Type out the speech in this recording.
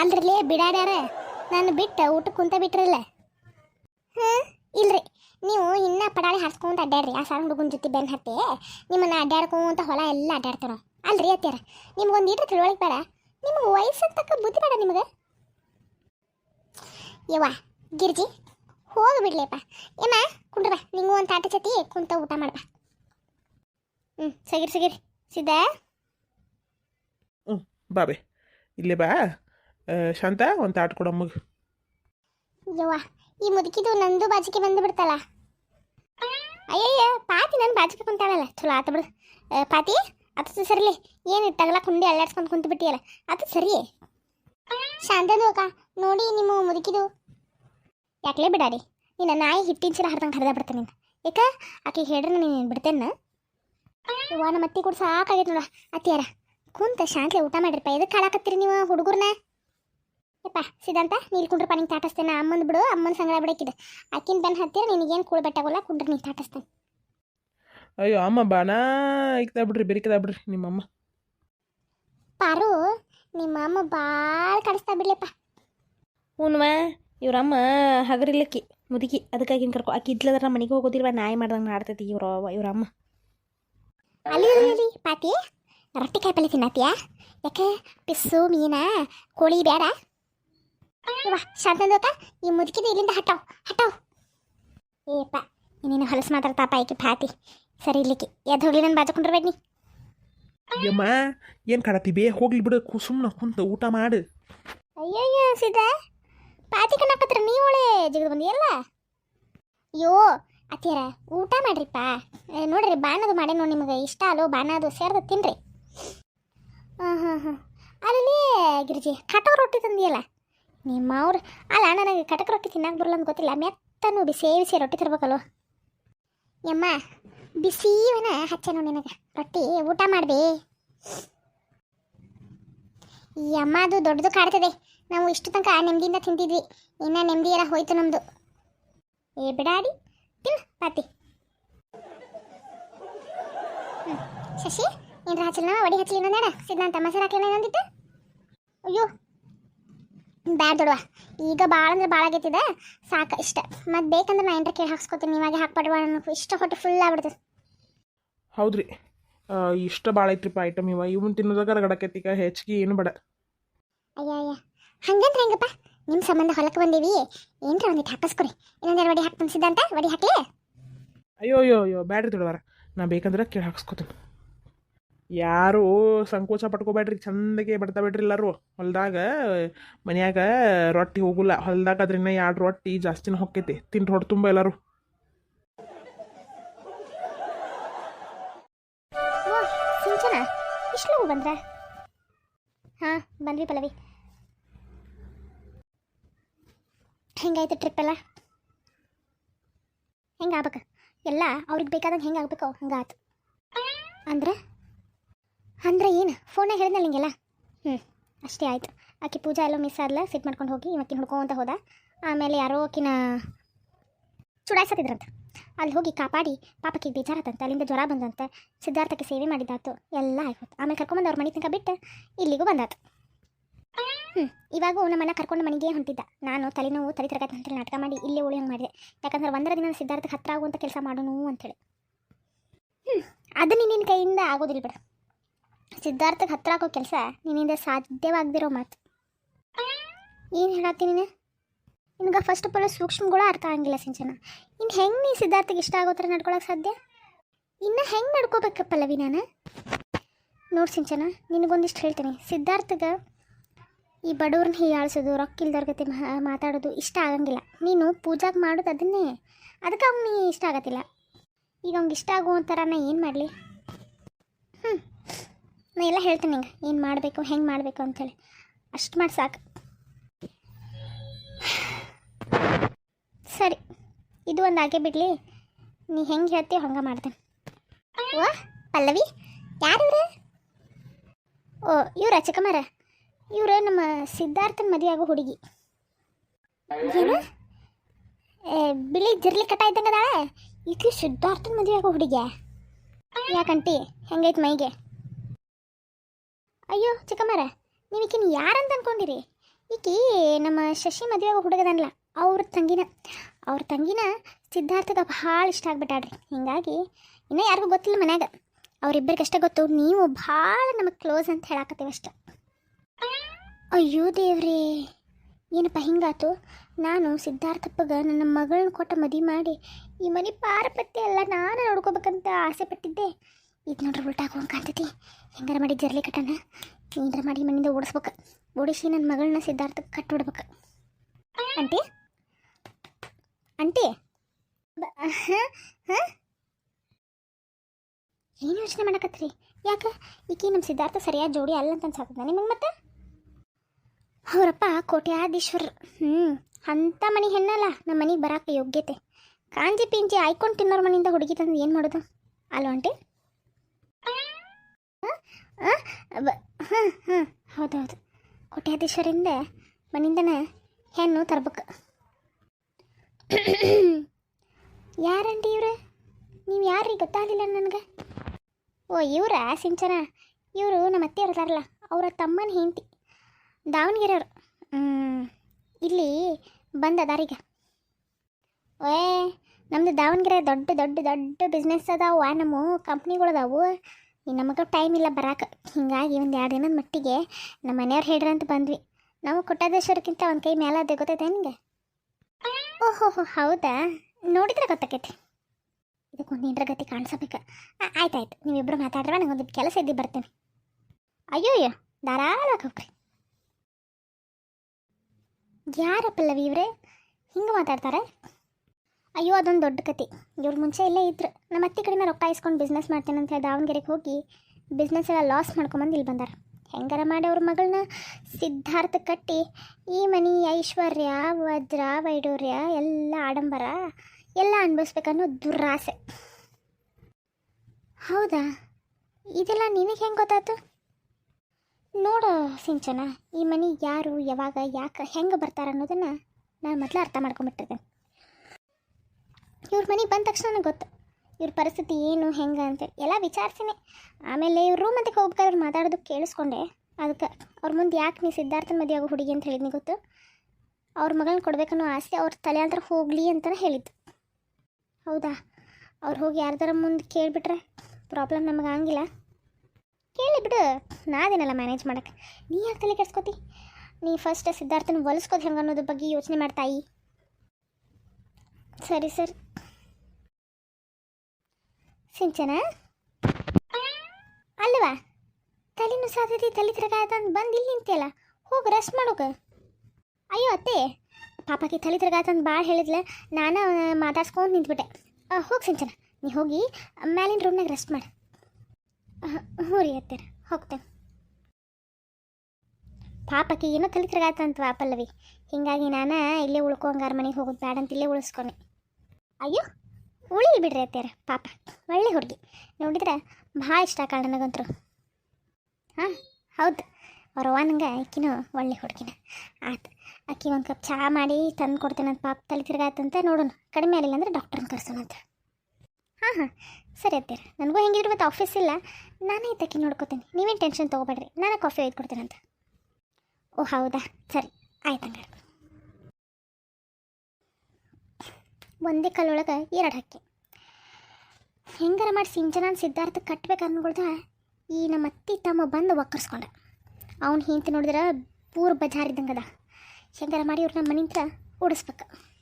ಅಲ್ರಲ್ಲೇ ಬಿಡಾಡ್ಯಾರ. ನಾನು ಬಿಟ್ಟು ಊಟ ಕುಂತ ಬಿಟ್ರಲ್ಲ. ಹ್ಞೂ ಇಲ್ರಿ. ನೀವು ಇನ್ನ ಪಡಾಳಿ ಹಾರಿಸ್ಕೊಂತ ಅಡ್ಡಾಡ್ರಿ ಆ ಸಣ್ಣ ಹುಡುಗನ ಜೊತೆ ಬೆನ್ ಹತ್ತಿ ನಿಮ್ಮನ್ನ ಅಡ್ಡಾಡ್ಕೊಂತ ಹೊಲ ಎಲ್ಲ ಅಡ್ಡಾಡ್ತಾರ ಅಲ್ರಿ ಅತ್ಯಾರ ನಿಮ್ಗೊಂದು ಇಟ್ರೆ ತಿಳುವಳಿಕೆ ಬೇಡ. ನಿಮ್ಗೆ ವಯಸ್ಸು ತಕ್ಕ ಬುದ್ಧಿ ಬೇಡ ನಿಮಗೆ. ಯವ್ವ, ಗಿರ್ಜಿ, ಹೋಗಿ ಬಿಡ್ಲಿಪ್ಪ ಏಮ್ಮ ಕುಂಡ್ರ ನಿಂಗೂ ಒಂದು ತಾಟ ಚತಿ ಕುಂತ ಊಟ ಮಾಡ್ಬಾ ಹ್ಞೂ ಸಗಿರಿ ಸಗಿರಿ. ಸಿದ್ಧ ಬಾಬೆ ಇಲ್ಲೇ ಬಾ. ಶಾಂತ, ಒಂದು ತಾಟ್ ಕೊಡಮ್ಮಗ ಯವ್ವ, ಈ ಮುದುಕಿದು ನಂದು ಬಾಜಿಕೆ ಬಂದು ಬಿಡ್ತಲ್ಲ ಅಯ್ಯಯ್ಯ, ಪಾತಿ ನನ್ನ ಬಾಜಿಕೆ ಕುಂತಾಳಲ್ಲ. ಚಲೋ ಆತ ಬಿಡು. ಪಾತಿ ಅದು ಸರಿಲಿ. ಏನು ತಗಲ ಕುಂಡಿ ಅಲ್ಲಾಡ್ಸ್ಕೊಂಡು ಕುಂತು ಬಿಟ್ಟಿಯಲ್ಲ ಅದು ಸರಿ. ಶಾಂತದು ಅಕ್ಕ, ನೋಡಿ ನಿಮ್ಮ ಮುದುಕಿದು. ಯಾಕಲೇ ಬಿಡಾಡಿ ನಿನ್ನ ನಾಯಿ ಹಿಟ್ಟಿನ ಚೀಲ ಹರಿದಂಗೆ ಹರಿದ ಬಿಡ್ತೇನೆ ನೀನು ಯಾಕ ಆಕೆ ಹೇಳ್ರೆ ನೀನು ಬಿಡ್ತೇನೆ ಯವ್ವ, ನಮ್ಮ ಅತ್ತಿ ಕೂಡ ಸಾಕಾಗೈತೆ ನೋಡ ಅತ್ತಿಯಾರ. ಕುಂತ ಶಾಂತ್ಲೆ ಊಟ ಮಾಡಿರಪ್ಪ ಎದಕ್ಕೆ ಹಾಳಾಕತ್ತೀರಿ ನೀವು ಹುಡುಗರ್ನ? ಯಪ್ಪ ಸಿದ್ಧಾಂತ ನೀಲ್ ಕುಂಡ್ರಪ್ಪ ನಿಂಗೆ ತಾಟಸ್ತೇನೆ? ಅಮ್ಮನ ಬಿಡು ಅಮ್ಮನ ಸಂಗಡ ಬಿಡಕ್ಕಿದೆ ಆಕಿನ ಬೆನ್ ಹತ್ತಿರ ನಿನಗೇನು ಕೂಳು ಕುಂಡ್ರ ಕುಂಡ್ರೆ ನೀನು ತಾಟಸ್ತೇನೆ. ಅಯ್ಯೋ ಅಮ್ಮ ಬಾನಾ ಇಕ್ತಾ ಬಿಡ್ರಿ ಬೆರಿಕದ ಬಿಡ್ರಿ ನಿಮ್ಮಮ್ಮ. ಪಾರು ನಿಮ್ಮ ಅಮ್ಮ ಭಾಳ ಕಡಿಸ್ತಾ ಬಿಡ್ಲಿಪ್ಪ. ಹ್ಞೂನ್ವ ಇವ್ರಮ್ಮ ಹಗರಿಲ್ಲಕ್ಕಿ ಮುದುಕಿ ಅದಕ್ಕಾಗಿ ಕರ್ಕೊ ಆಕಿ ಇದ್ಲದ್ರ ಮನೆಗೆ ಹೋಗೋದಿಲ್ವ ನಾಯಿ ಮಾಡ್ದಂಗೆ ಮಾಡ್ತೈತಿ ಇವ್ರ ಇವ್ರಮ್ಮ. ಅಲ್ಲಿ ಅಲ್ಲಿ ಪಾತಿ ರೊಟ್ಟಿ ಕಾಯಿ ಪಲ್ಲೆ ತಿನ್ನತ್ತೀಯಾ ಯಾಕೆ ಪಿಸ್ಸು ಮೀನಾ ಕೋಳಿ ಬೇಡ ಇವ ಶಾಂತಂದೋತ ಈ ಮುದುಕಿದ ಇಲ್ಲಿಂದ ಹಟಾವ್ ಹಟಾವ್ ಏಪ್ಪ ನೀನು ಹೊಲಸು ಮಾತಾಡ್ತಾಪ ಆಯ್ಕೆ ಪಾತಿ ಸರಿ ಇಲ್ಲಿಕ್ಕೆ ಎದ್ದು ಹೋಗ್ಲಿ ನನ್ನ ಬಾಜು ಕುಂಡ್ರಬೇಡಿ ಯಮ್ಮ ಏನು ಕಾಡತ್ತಿ ಬೇ? ಹೋಗ್ಲಿ ಬಿಡು ಸುಮ್ಮನೆ ಕುಂತ ಊಟ ಮಾಡು. ಅಯ್ಯಯ್ಯೋ ಸಿದ್ಧ ಪಾತಿ ಕಣ್ಣಾಕತ್ರ ನೀವಳೆ ಜಿಗಿದು ಬಂದಿಯಲ್ಲ ಅಯ್ಯೋ ಅತ್ತಿಯರ ಊಟ ಮಾಡ್ರಿಪ್ಪ. ನೋಡ್ರಿ ಬಾಣದು ಮಾಡೇ ನೋಡಿ ನಿಮಗೆ ಇಷ್ಟ ಅಲ್ಲೋ ಬಾಣದು ಸೇರ್ದು ತಿನ್ರಿ. ಹಾಂ ಹಾಂ ಹಾಂ ಅಲ್ಲಿ ಗಿರಿಜಿ ಕಟಕ ರೊಟ್ಟಿ ತಂದಿಯಲ್ಲ? ನಿಮ್ಮ ಅವ್ರು? ಅಲ್ಲ, ನನಗೆ ಕಟಕ ರೊಟ್ಟಿ ತಿನ್ನಕ್ಕೆ ಬರಲ್ಲ ಅಂತ ಗೊತ್ತಿಲ್ಲ. ಮೆತ್ತನು ಬಿಸಿ ಬಿಸಿ ರೊಟ್ಟಿ ತರ್ಬೇಕಲ್ವ ಯಮ್ಮ ಬಿಸಿವನ ಹಚ್ಚನು ನಿನಗೆ. ರೊಟ್ಟಿ, ಊಟ ಮಾಡಿದೆ ಯಮ್ಮ, ಅದು ದೊಡ್ಡದು ಕಾಡ್ತದೆ ನಾವು ಇಷ್ಟು ತನಕ ನೆಮ್ಮದಿಯಿಂದ ತಿಂತಿದ್ವಿ. ಇನ್ನು ನೆಮ್ಮದಿ ಎಲ್ಲ ಹೋಯ್ತು ನಮ್ಮದು ಏ ಬಿಡಾಡಿ ತಿನ್ ಪಾತಿ. ಶಶಿ, ಏನ್ರ ಹಚ್ಚಲ ಒಡಿ ಹಚ್ಚಲಿ ನೋಡ ಸಿದ್ಧಾಂತ ಮಸಾಲ ಹಾಕಲಿ ಅಯ್ಯೋ ಬ್ಯಾಡ್ ದೊಡ್ವ ಈಗ ಭಾಳ ಅಂದ್ರೆ ಭಾಳ ಆಗೈತಿದೆ. ಸಾಕು ಇಷ್ಟ. ಮತ್ತೆ ಬೇಕಂದ್ರೆ ನಾ ಏನ್ರ ಕೇಳಿ ಹಾಕ್ಸ್ಕೊತೀನಿ. ನೀವಾಗೆ ಹಾಕ್ಬಾಡ್ವಾ ನನಗೆ ಇಷ್ಟ ಹೊಟ್ಟೆ ಫುಲ್ ಆಗ್ಬಿಡ್ತದೆ ಹೌದ್ರಿ. ಇಷ್ಟ ಭಾಳ ಐತ್ರಿಪ್ಪ ಐಟಮ್ ಇವ. ಇವನ್ ತಿನ್ನೋದಾಗ ಗಡಕೈತಿಗ ಹೆಚ್ಚಿಗೆ ಏನು ಬಡ. ಅಯ್ಯ ಅಯ್ಯ. ಹಂಗಂದ್ರೆ ಹೆಂಗಪ್ಪ? ನಿಮ್ಮ ಸಂಬಂಧ ಹೊಲಕ್ಕೆ ಬಂದೀವಿ. ಏನ್ರ ಒಂದಿಟ್ಟು ಹಾಕಿಸ್ಕೊರಿ. ಇನ್ನೊಂದೆರಡು ವಡಿ ಹಾಕ್ತೀನಿ ಸಿದ್ಧಾಂತ ವಡಿ ಹಾಕ್ಲಿ? ಅಯ್ಯೋ ಅಯ್ಯೋ ಅಯ್ಯೋ. ಬ್ಯಾಡ್ರಿ ದೊಡ್ಡವಾರ. ನಾ ಬೇಕಂದ್ರೆ ಕೇಳಿ ಹಾಕ್ಸ್ಕೊತೀನಿ. ಯಾರು ಸಂಕೋಚ ಪಟ್ಕೋಬೇಡ್ರಿ, ಚಂದಗೆ ಬಡ್ತಾ ಬಿಡ್ರಿ ಎಲ್ಲರೂ. ಹೊಲ್ದಾಗ, ಮನ್ಯಾಗ ರೊಟ್ಟಿ ಹೋಗುಲ್ಲ. ಹೊಲ್ದಾಗ ಅದ್ರಿಂದ ಎರಡು ರೊಟ್ಟಿ ಜಾಸ್ತಿನ ಹೊಕ್ಕೈತಿ. ತಿಂದು ಹೊಟ್ಟೆ ತುಂಬ ಎಲ್ಲರೂ. ಲಗು ಬಂದ್ರ? ಹಾಂ ಹೆಂಗಾಯ್ತು ಟ್ರಿಪ್ ಎಲ್ಲ? ಹೆಂಗಾಗ್ಬೇಕು ಎಲ್ಲ ಅವ್ರಿಗೆ ಬೇಕಾದಂಗೆ ಹೆಂಗೆ ಆಗ್ಬೇಕು ಹಂಗಾತು ಅಂದ್ರೆ? ಅಂದ್ರೆ ಏನು? ಫೋನಾಗ ಹೇಳಿದ್ನಲ್ಲ ನಿಂಗೆಲ್ಲ ಹ್ಞೂ ಅಷ್ಟೇ ಆಯಿತು. ಆಕೆ ಪೂಜಾ ಎಲ್ಲೋ ಮಿಸ್ ಆದ್ಲ ಸಿಟ್ ಮಾಡ್ಕೊಂಡು ಹೋಗಿ ಇವಕ್ಕಿನ ಹುಡ್ಕೊಂತ ಹೋದ. ಆಮೇಲೆ ಯಾರೋ ಆಕಿನ ಚುಡಾಯಿಸತ್ತಿದ್ರಂತ. ಅಲ್ಲಿ ಹೋಗಿ ಕಾಪಾಡಿ, ಪಾಪಕ್ಕೆ ಬೇಜಾರಾತಂತೆ, ಅಲ್ಲಿಂದ ಜ್ವರ ಬಂದಂತೆ, ಸಿದ್ಧಾರ್ಥಕ್ಕೆ ಸೇವೆ ಮಾಡಿದ್ದಾತು ಎಲ್ಲ ಆಯ್ತು. ಆಮೇಲೆ ಕರ್ಕೊಂಬಂದು ಅವ್ರ ಮನೆ ತನಕ ಬಿಟ್ಟು ಇಲ್ಲಿಗೂ ಬಂದಾತು. ಹ್ಞೂ ಇವಾಗ ನಮ್ಮನ್ನ ಕರ್ಕೊಂಡು ಮನೆಗೆ ಹೊಂಟಿದ್ದ. ನಾನು ತಲೆನೋವು ತಲೆ ತರಗತಿ ಅಂತೇಳಿ ನಾಟಕ ಮಾಡಿ ಇಲ್ಲೇ ಉಳಿಯಂಗೆ ಮಾಡಿದೆ. ಯಾಕಂದ್ರೆ ಒಂದರ ದಿನ ಸಿದ್ಧಾರ್ಥಕ್ಕೆ ಹತ್ರ ಆಗುವಂಥ ಕೆಲಸ ಮಾಡೋನು ಅಂತೇಳಿ ಹ್ಞೂ ಅದು ನಿನ್ನ ಕೈಯಿಂದ ಆಗೋದಿಲ್ಲ ಬಿಡು. ಸಿದ್ಧಾರ್ಥಕ್ಕೆ ಹತ್ರ ಹಾಕೋ ಕೆಲಸ ನಿನ್ನಿಂದ ಸಾಧ್ಯವಾಗದಿರೋ ಮಾತು. ಏನು ಹೇಳತ್ತೀನಿ ನೀನು? ನಿನಗೆ ಫಸ್ಟ್ ಆಫ್ ಆಲ್ ಸೂಕ್ಷ್ಮಗಳು ಅರ್ಥ ಆಗಂಗಿಲ್ಲ ಸಿಂಚನ. ಇನ್ನು ಹೆಂಗೆ ನೀ ಸಿದ್ಧಾರ್ಥಗೆ ಇಷ್ಟ ಆಗೋ ಥರ ನಡ್ಕೊಳಕ್ಕೆ ಸಾಧ್ಯ? ಇನ್ನು ಹೆಂಗೆ ನಡ್ಕೋಬೇಕು ಪಲ್ಲವಿ ನಾನು? ನೋಡು ಸಿಂಚನ, ನಿನಗೊಂದಿಷ್ಟು ಹೇಳ್ತೀನಿ. ಸಿದ್ಧಾರ್ಥಗೆ ಈ ಬಡವ್ರನ್ನ ಹೀಯಾಳಿಸೋದು, ರೊಕ್ಕ ಇಲ್ದವ್ರ ಗತಿ ಮಾತಾಡೋದು ಇಷ್ಟ ಆಗಂಗಿಲ್ಲ. ನೀನು ಪೂಜಾಗೆ ಮಾಡೋದು ಅದನ್ನೇ. ಅದಕ್ಕೆ ಅವ್ನು ನೀ ಇಷ್ಟ ಆಗತ್ತಿಲ್ಲ. ಈಗ ಅವ್ನಿಗೆ ಇಷ್ಟ ಆಗೋ ಥರ ನಾ ಏನು ಮಾಡಲಿ? ಹ್ಞೂ ನಾ ಎಲ್ಲ ಹೇಳ್ತೀನಿ ನಿಂಗೆ, ಏನು ಮಾಡಬೇಕು, ಹೆಂಗೆ ಮಾಡಬೇಕು ಅಂಥೇಳಿ ಅಷ್ಟು ಮಾಡಿ ಸಾಕು. ಸರಿ, ಇದು ಒಂದು ಆಗೇ ಬಿಡಲಿ. ನೀ ಹೆಂಗೆ ಹೇಳ್ತೀವಿ ಹಂಗೆ ಮಾಡ್ತೇನೆ. ಓ, ಪಲ್ಲವಿ, ಯಾರಿವ್ರೆ? ಓ, ಇವ್ರ ಚಿಕ್ಕಮ್ಮರ ಇವರು ನಮ್ಮ ಸಿದ್ಧಾರ್ಥನ ಮದುವೆ ಆಗೋ ಹುಡುಗಿ. ಏನು? ಬಿಳಿ ಜಿರ್ಲಿ ಕಟ್ಟ ಇದ್ದಂಗೆ ಅದಾಳ? ಈಕೆ ಸಿದ್ಧಾರ್ಥನ ಮದುವೆ ಆಗೋ ಹುಡುಗಿಯ? ಯಾಕಂಟಿ, ಹೆಂಗೈತೆ ಮೈಗೆ? ಅಯ್ಯೋ, ಚಿಕ್ಕಮ್ಮರ ನೀವಿಕಿನ ಯಾರಂತ ಅನ್ಕೊಂಡಿರಿ? ಈಕಿ ನಮ್ಮ ಶಶಿ ಮದುವೆ ಹುಡುಗದನ್ಲ ಅವ್ರ ತಂಗಿನ ಅವ್ರ ತಂಗಿನ ಸಿದ್ಧಾರ್ಥಗ ಭಾಳ ಇಷ್ಟ ಆಗ್ಬಿಟ್ಟಾಡ್ರಿ ಹಿಂಗಾಗಿ ಇನ್ನೂ ಯಾರಿಗೂ ಗೊತ್ತಿಲ್ಲ ಮನ್ಯಾಗ. ಅವರಿಬ್ಬರಿಗಷ್ಟೇ ಗೊತ್ತು, ನೀವು ಭಾಳ ನಮಗೆ ಕ್ಲೋಸ್ ಅಂತ ಹೇಳಾಕತ್ತೀವಿ ಅಷ್ಟೆ. ಅಯ್ಯೋ ದೇವ್ರೇ, ಏನಪ್ಪ ಹಿಂಗಾತು? ನಾನು ಸಿದ್ಧಾರ್ಥಪ್ಪಗ ನನ್ನ ಮಗಳನ್ನ ಕೊಟ್ಟ ಮದುವೆ ಮಾಡಿ ಈ ಮನೆ ಪಾರಪತ್ಯ ಎಲ್ಲ ನಾನು ನೋಡ್ಕೋಬೇಕಂತ ಆಸೆ ಪಟ್ಟಿದ್ದೆ. ಇದು ನೋಡ್ರಿ ಉಲ್ಟಾ ಹೋಗಿ ಕಾಣ್ತೈತಿ. ಹೆಂಗಾರ ಮಾಡಿ ಜರ್ಲಿ ಕಟ್ಟಣ. ಏನಾರ ಮಾಡಿ ಮನೆಯಿಂದ ಓಡಿಸ್ಬೇಕು. ಓಡಿಸಿ ನನ್ನ ಮಗಳನ್ನ ಸಿದ್ಧಾರ್ಥಕ್ಕೆ ಕಟ್ಟಿಬಿಡ್ಬೇಕು ಅಂಟಿ ಆಂಟಿ? ಹ? ಏನು ಯೋಚನೆ ಮಾಡಕತ್ರಿ ಯಾಕೆ? ಈಕೆ ನಮ್ಮ ಸಿದ್ಧಾರ್ಥ ಸರಿಯಾದ ಜೋಡಿ ಅಲ್ಲ ಅಂತ ಅನ್ಸಾಕದ ನಿಮಗೆ ಮತ್ತೆ? ಅವರಪ್ಪ ಕೋಟ್ಯಾಧೀಶ್ವರ್. ಹ್ಞೂ ಅಂಥ ಮನೆ ಹೆಣ್ಣಲ್ಲ ನಮ್ಮ ಮನೆಗೆ ಬರಾಕ ಯೋಗ್ಯತೆ. ಕಾಂಜಿ ಪಿಂಜಿ ಆಯ್ಕೊಂಡು ತಿನ್ನೋರ ಮನೆಯಿಂದ ಹುಡುಗಿ ತಂದು ಏನು ಮಾಡೋದು? ಅಲ್ವ ಆಂಟಿ? ಹಾಂ ಹಾಂ ಹೌದೌದು ಕೋಟ್ಯಾಧೀಶ್ವರಿಂದ ಮನಿಂದನ ಹೆಣ್ಣು ತರ್ಬೇಕು. ಯಾರಂಟಿ ಇವ್ರು? ನೀವು ಯಾರಿಗೆ ಗೊತ್ತಾಗಲಿಲ್ಲ ನನಗೆ? ಓ, ಇವ್ರ ಸಿಂಚನ. ಇವರು ನಮ್ಮ ಅತ್ತೆ ಇರ್ತಾರಲ್ಲ ಅವರ ತಮ್ಮನ ಹೆಂಡತಿ. ದಾವಣಗೆರೆಯವರು. ಇಲ್ಲಿ ಬಂದ ದಾರಿಗ. ಓಯ್ ನಮ್ಮದು ದಾವಣಗೆರೆ ದೊಡ್ಡ ದೊಡ್ಡ ದೊಡ್ಡ ಬಿಸ್ನೆಸ್ ಅದಾವು, ನಮ್ಮ ಕಂಪ್ನಿಗಳು ಅದಾವು. ನಮಗೆ ಟೈಮ್ ಇಲ್ಲ ಬರಾಕ. ಹಿಂಗಾಗಿ ಒಂದು ಎರಡು ದಿನದ ಮಟ್ಟಿಗೆ ನಮ್ಮ ಮನೆಯವ್ರು ಹೇಳ್ರಿ ಅಂತ ಬಂದ್ವಿ. ನಾವು ಕೊಟ್ಟಾದೇಶ್ವರಕ್ಕಿಂತ ಒಂದು ಕೈ ಮೇಲೆ ಅದೇ ಗೊತ್ತೈತೆ ನಿಮಗೆ ಓಹೋ ಹೌದಾ? ನೋಡಿದ್ರೆ ಗೊತ್ತಾಕೈತಿ. ಇದಕ್ಕೊಂದು ಏನ್ರ ಗತಿ ಕಾಣಿಸಬೇಕು. ಆಯ್ತು ಆಯ್ತು ನೀವಿಬ್ಬರು ಮಾತಾಡ್ರೆ ಒಂದು ಕೆಲಸ ಇದ್ದು ಬರ್ತೀನಿ. ಅಯ್ಯೋ ಅಯ್ಯೋ, ಧಾರಾಳವಾಗಿ ಹೋಗ್ರಿ. ಯಾರ ಪಲ್ಲವಿ ಹಿಂಗೆ ಮಾತಾಡ್ತಾರೆ? ಅಯ್ಯೋ, ಅದೊಂದು ದೊಡ್ಡ ಕತೆ. ಇವ್ರ ಮುಂಚೆ ಇಲ್ಲೇ ಇದ್ರು. ನಮ್ಮ ಅತ್ತೆ ಕಡೆನ ರೊಕ್ಕ ಇಸ್ಕೊಂಡು ಬಿಸ್ನೆಸ್ ಮಾಡ್ತೇನೆ ಅಂತ ಹೇಳಿ ದಾವಣಗೆರೆಗೆ ಹೋಗಿ ಬಿಸ್ನೆಸ್ ಎಲ್ಲ ಲಾಸ್ ಮಾಡ್ಕೊಂಬಂದು ಇಲ್ಲಿ ಬಂದಾರ. ಹೆಂಗಾರ ಮಾಡಿ ಅವ್ರ ಮಗಳನ್ನ ಸಿದ್ಧಾರ್ಥ ಕಟ್ಟಿ, ಈ ಮನಿ ಐಶ್ವರ್ಯ, ವಜ್ರ, ವೈಡೂರ್ಯ ಎಲ್ಲ ಆಡಂಬರ ಎಲ್ಲ ಅನ್ಭವಿಸ್ಬೇಕನ್ನೋ ದುರಾಸೆ. ಹೌದಾ? ಇದೆಲ್ಲ ನಿನಗೆ ಹೆಂಗೆ ಗೊತ್ತಾಯ್ತು? ನೋಡು ಸಿಂಚನ, ಈ ಮನೆ ಯಾರು, ಯಾವಾಗ, ಯಾಕೆ, ಹೆಂಗೆ ಬರ್ತಾರ ಅನ್ನೋದನ್ನು ನಾನು ಮೊದಲು ಅರ್ಥ ಮಾಡ್ಕೊಂಬಿಟ್ಟಿರ್ತೇನೆ. ಇವ್ರ ಮನೆಗೆ ಬಂದ ತಕ್ಷಣ ಗೊತ್ತು. ಇವ್ರ ಪರಿಸ್ಥಿತಿ ಏನು, ಹೆಂಗೆ ಅಂತೇಳಿ ಎಲ್ಲ ವಿಚಾರಿಸಿನಿ. ಆಮೇಲೆ ಇವ್ರ ರೂಮ್ ಅಂತ ಹೋಗ್ಬೇಕಾದ್ರೆ ಮಾತಾಡೋದು ಕೇಳಿಸ್ಕೊಂಡೆ. ಅದಕ್ಕೆ ಅವ್ರ ಮುಂದೆ ಯಾಕೆ ನೀ ಸಿದ್ಧಾರ್ಥನ ಮದುವೆ ಆಗೋ ಹುಡುಗಿ ಅಂತ ಹೇಳಿದ್ನಿ ಗೊತ್ತು? ಅವ್ರ ಮಗಳನ್ನ ಕೊಡಬೇಕನ್ನೋ ಆಸೆ ಅವ್ರ ತಲೆ ಅಂತ ಹೋಗಲಿ ಅಂತಲೇ ಹೇಳಿದ್ದು. ಹೌದಾ? ಅವ್ರು ಹೋಗಿ ಯಾರ್ದಾರ ಮುಂದೆ ಕೇಳಿಬಿಟ್ರೆ ಪ್ರಾಬ್ಲಮ್ ನಮಗೆ ಆಗಂಗಿಲ್ಲ. ಕೇಳಿ ಬಿಡು. ನಾದೇನಲ್ಲ ಮ್ಯಾನೇಜ್ ಮಾಡೋಕ್ಕೆ. ನೀ ಯಾಕೆ ತಲೆ ಕೆಡ್ಸ್ಕೊತಿ? ನೀ ಫಸ್ಟ್ ಸಿದ್ಧಾರ್ಥನ ಒಲಿಸ್ಕೋದು ಹೆಂಗೆ ಅನ್ನೋದ್ರ ಬಗ್ಗೆ ಯೋಚನೆ ಮಾಡ್ತಾಯಿ? ಸರಿ, ಸರ್. ಸಿಂಚನ? ಅಲ್ವಾ ತಲೆನೂ ಸಾಧ್ಯತೆ, ತಲೆ ತಿರ್ಗಾಯ್ತಂದು ಬಂದು ಇಲ್ಲಿ ನಿಂತಿಯಲ್ಲ? ಹೋಗಿ ರೆಸ್ಟ್ ಮಾಡೋಕ ಅಯ್ಯೋ ಅತ್ತೆ, ಪಾಪಕ್ಕೆ ತಲೆ ತಿರ್ಗಾಯ್ತಂದು ಭಾಳ ಹೇಳಿದ್ಲ. ನಾನು ಮಾತಾಡ್ಸ್ಕೊಂಡು ನಿಂತ್ಬಿಟ್ಟೆ. ಹೋಗಿ ಸಿಂಚನ. ನೀ ಹೋಗಿ ಮ್ಯಾಲಿನ ರೂಮ್ನಾಗ ರೆಸ್ಟ್ ಮಾಡಿ. ಹ್ಞೂ ರೀ ಅತ್ತೆ ಹೋಗ್ತೇನೆ ಪಾಪಕ್ಕೆ ಏನೋ ತಲೆ ತಿರ್ಗಾಯ್ತಂತ ಪಲ್ಲವಿ. ಹೀಗಾಗಿ ನಾನು ಇಲ್ಲೇ ಉಳ್ಕೊಂಗಾರ ಮನೆಗೆ ಹೋಗೋದು ಬೇಡ ಅಂತ ಇಲ್ಲೇ ಉಳಿಸ್ಕೊನೆ ಅಯ್ಯೋ, ಉಳಿಲಿ ಬಿಡ್ರಿ ಅತ್ತೆಯರ, ಪಾಪ, ಒಳ್ಳೆ ಹುಡುಗಿ. ನೋಡಿದ್ರೆ ಭಾಳ ಇಷ್ಟ ಕಾಳ ನನಗಂತರು ಹಾಂ, ಹೌದು, ಅವ್ರ ಅವ್ವ ನಂಗೆ ಆಕಿನೂ ಒಳ್ಳೆ ಹುಡುಗಿನ. ಆಯ್ತು ಆಕಿ ಒಂದು ಕಪ್ ಚಹಾ ಮಾಡಿ ತಂದು ಕೊಡ್ತೇನೆ ಅಂತ ಪಾಪ ತಲೆ ತಿರ್ಗಾಯ್ತಂತ ನೋಡೋಣ, ಕಡಿಮೆ ಆಗಿಲ್ಲ ಅಂದರೆ ಡಾಕ್ಟ್ರನ್ನ ಕರ್ಸೋಣಂತ ಹಾಂ ಹಾಂ, ಸರಿ ಅತ್ತೀರ ನನಗೂ ಹೆಂಗಿದ್ರು ಇವತ್ತು ಆಫೀಸ್ ಇಲ್ಲ. ನಾನೇ ಇದ್ದಕ್ಕೆ ನೋಡ್ಕೋತೀನಿ. ನೀವೇನು ಟೆನ್ಷನ್ ತೊಗೋಬೇಡ್ರಿ, ನಾನು ಕಾಫಿ ಒಯ್ದು ಅಂತ. ಓ, ಹೌದಾ, ಸರಿ, ಆಯ್ತು ಹಂಗಾರೆ. ಒಂದೇ ಕಲ್ಲೊಳಗೆ ಎರಡು ಹಕ್ಕಿ. ಹೆಂಗಾರ ಮಾಡಿ ಸಿಂಚನ ಸಿದ್ಧಾರ್ಥ ಕಟ್ಬೇಕು ಅನ್ಕೊಳ್ದ ಈ ನಮ್ಮ ಅತ್ತಿ ತಮ್ಮ ಬಂದು ಒಕ್ಕರ್ಸ್ಕೊಂಡ ಅವ್ನು ಹಿಂತಿ ನೋಡಿದ್ರೆ ಪೂರ್ ಬಜಾರ್ ಇದ್ದಂಗೆ ಅದ ಹೆಂಗಾರ ಮಾಡಿ ಇವ್ರು ನಮ್ಮ ಮನೆಯಿಂದ ಓಡಿಸ್ಬೇಕು.